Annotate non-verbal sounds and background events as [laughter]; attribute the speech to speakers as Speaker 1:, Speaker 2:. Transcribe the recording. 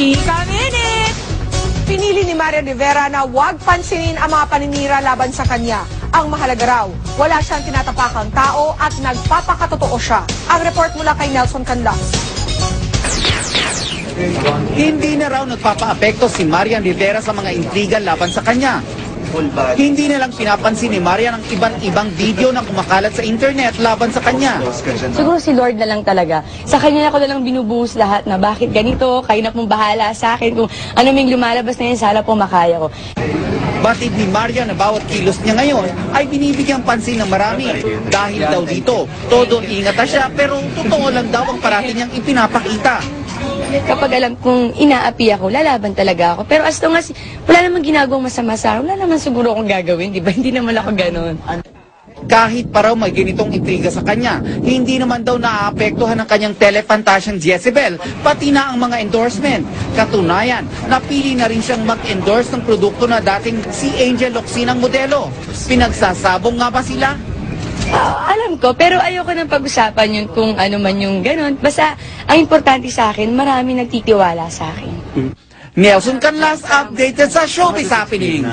Speaker 1: Chika Minute!
Speaker 2: Pinili ni Maria Rivera na huwag pansinin ang mga paninira laban sa kanya. Ang mahalaga raw, wala siyang tinatapakang tao at nagpapakatotoo siya. Ang report mula kay Nelson Canlas.
Speaker 3: Hindi na raw nagpapaapekto si Marian Rivera sa mga intriga laban sa kanya. Hindi na lang pinapansin ni Marian ang iba't ibang video na kumakalat sa internet laban sa kanya.
Speaker 4: Siguro si Lord na lang talaga. Sa kanya na ko na lang binubuhos lahat na bakit ganito, kayo na pong bahala sa akin. Kung ano may lumalabas na yun, sana po makaya ko.
Speaker 3: Batid ni Marian na bawat kilos niya ngayon ay binibigyang pansin ng marami. Dahil daw dito, todo ingat na siya pero totoo lang daw ang parati niyang ipinapakita.
Speaker 4: Kapag alam kong inaapi ako, lalaban talaga ako. Pero as long as wala namang ginagawang masama sa wala naman siguro akong gagawin, di ba? [laughs] Hindi naman ako ganon.
Speaker 3: Kahit pa raw may ganitong intriga sa kanya, hindi naman daw naaapektuhan ng kanyang telefantasyang Jezebel, pati na ang mga endorsement. Katunayan, napili na rin siyang mag-endorse ng produkto na dating si Angel Locsin modelo. Pinagsasabong nga ba sila?
Speaker 4: Ah, alam ko, pero ayoko nang pag-usapan yun kung ano man yung ganon. Basta, ang importante sa akin, marami nagtitiwala sa akin.
Speaker 3: Nelson Canlas updated sa Showbiz Happenings.